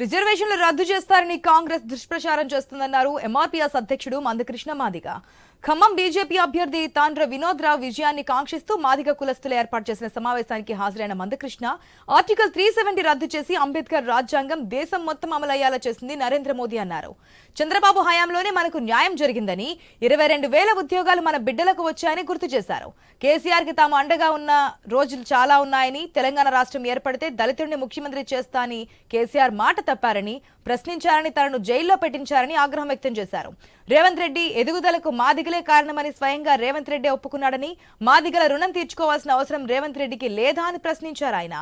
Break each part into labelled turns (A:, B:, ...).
A: రిజర్వేషన్లు రద్దు చేస్తారని కాంగ్రెస్ దుష్ప్రచారం చేస్తుందన్నారు ఎంఆర్పీఎస్ అధ్యక్షుడు మందకృష్ణ మాదిగ. ఖమ్మం బీజేపీ అభ్యర్థి తాండ్ర వినోద్ రావు విజయాన్ని కాంక్షిస్తూ మాదిగ కులస్తులు ఏర్పాటు చేసిన సమావేశానికి హాజరైన మందకృష్ణ ఆర్టికల్ త్రీ సెవెంటీ రద్దు చేసి అంబేద్కర్ రాజ్యాంగం దేశం మొత్తం అమలయ్యేలా చేసింది నరేంద్ర మోదీ అన్నారు. చంద్రబాబు హయాంలోనే మనకు న్యాయం జరిగిందని ఇరవై రెండు వేల ఉద్యోగాలు మన బిడ్డలకు వచ్చాయని గుర్తు చేశారు. కేసీఆర్కి తాము అండగా ఉన్న రోజులు చాలా ఉన్నాయని తెలంగాణ రాష్ట్రం ఏర్పడితే దళితుడిని ముఖ్యమంత్రి చేస్తా అని కేసీఆర్ మాట తప్పారని ప్రశ్నించారని తనను జైల్లో పెట్టించారని ఆగ్రహం వ్యక్తం చేశారు. రేవంత్ రెడ్డి ఎదుగుదలకు మాదిగలే కారణమని స్వయంగా రేవంత్ రెడ్డి ఒప్పుకున్నాడని మాదిగల రుణం తీర్చుకోవాల్సిన అవసరం రేవంత్ రెడ్డికి లేదా అని ప్రశ్నించారు ఆయన.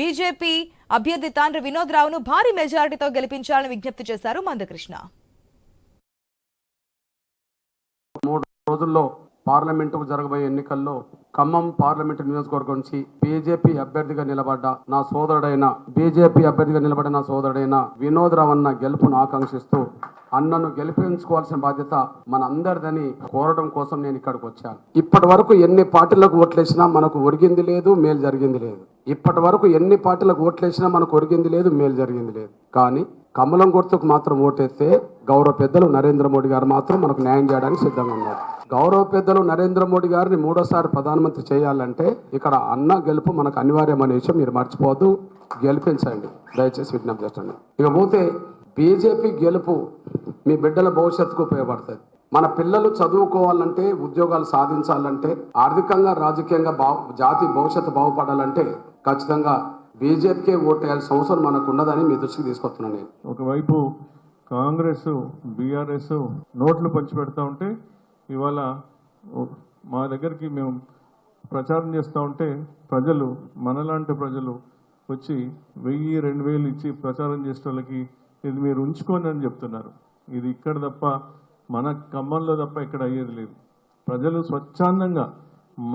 A: బీజేపీ అభ్యర్థి తాండ్రి వినోద్ రావును భారీ మెజారిటీతో గెలిపించాలని విజ్ఞప్తి చేశారు మందకృష్ణ.
B: మూడు రోజుల్లో పార్లమెంటుకు జరగబోయే ఎన్నికల్లో ఖమ్మం పార్లమెంటు నియోజకవర్గం నుంచి బీజేపీ అభ్యర్థిగా నిలబడ్డ నా సోదరుడైన బీజేపీ అభ్యర్థిగా నిలబడిన నా సోదరుడైన వినోద్ రావన్న గెలుపును ఆకాంక్షిస్తూ అన్నను గెలిపించుకోవాల్సిన బాధ్యత మన అందరిదని కోరడం కోసం నేను ఇక్కడికి వచ్చాను. ఇప్పటి వరకు ఎన్ని పార్టీలకు ఓట్లేసినా మనకు ఒరిగింది లేదు మేలు జరిగింది లేదు. ఇప్పటి వరకు ఎన్ని పార్టీలకు ఓట్లేసినా మనకు ఒరిగింది లేదు మేలు జరిగింది లేదు. కానీ కమలం గుర్తుకు మాత్రం ఓటేస్తే గౌరవ పెద్దలు నరేంద్ర మోడీ గారు మాత్రం మనకు న్యాయం చేయడానికి సిద్ధంగా ఉన్నారు. గౌరవ పెద్దలు నరేంద్ర మోడీ గారిని మూడోసారి ప్రధానమంత్రి చేయాలంటే ఇక్కడ అన్న గెలుపు మనకు అనివార్యం అనే విషయం మీరు మర్చిపోవద్దు. గెలిపించండి. దయచేసి విజ్ఞప్తి చేయండి ఇక పోతే బీజేపీ గెలుపు మీ బిడ్డల భవిష్యత్తుకు ఉపయోగపడుతుంది. మన పిల్లలు చదువుకోవాలంటే ఉద్యోగాలు సాధించాలంటే ఆర్థికంగా రాజకీయంగా బాగు జాతి భవిష్యత్తు బాగుపడాలంటే ఖచ్చితంగా బీజేపీకే ఓటేయాల్సిన అవసరం మనకు ఉన్నదని మీ దృష్టికి తీసుకొస్తున్నాను నేను.
C: ఒకవైపు కాంగ్రెస్ బీఆర్ఎస్ నోట్లు పంచిపెడతా ఉంటే ఇవాళ మా దగ్గరికి మేము ప్రచారం చేస్తూ ఉంటే ప్రజలు మనలాంటి ప్రజలు వచ్చి వెయ్యి రెండు వేలు ఇచ్చి ప్రచారం చేసే వాళ్ళకి ఇది మీరు ఉంచుకోండి అని చెప్తున్నారు. ఇది ఇక్కడ తప్ప మన ఖమ్మంలో తప్ప ఇక్కడ అయ్యేది లేదు. ప్రజలు స్వచ్ఛందంగా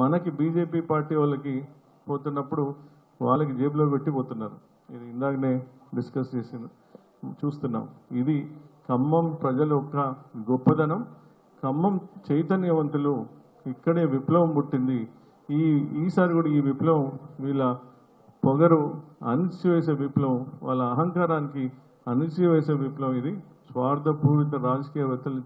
C: మనకి బీజేపీ పార్టీ వాళ్ళకి పోతున్నప్పుడు వాళ్ళకి జేబులో పెట్టిపోతున్నారు ఇది ఇందాకనే డిస్కస్ చేసింది చూస్తున్నాం. ఇది ఖమ్మం ప్రజల యొక్క గొప్పదనం. ఖమ్మం చైతన్యవంతులు ఇక్కడే విప్లవం పుట్టింది. ఈ ఈసారి కూడా ఈ విప్లవం వీళ్ళ పొగరు అణిచివేసే విప్లవం వాళ్ళ అహంకారానికి అణిచివేసే విప్లవం ఇది. స్వార్థపూరిత రాజకీయవేత్తలు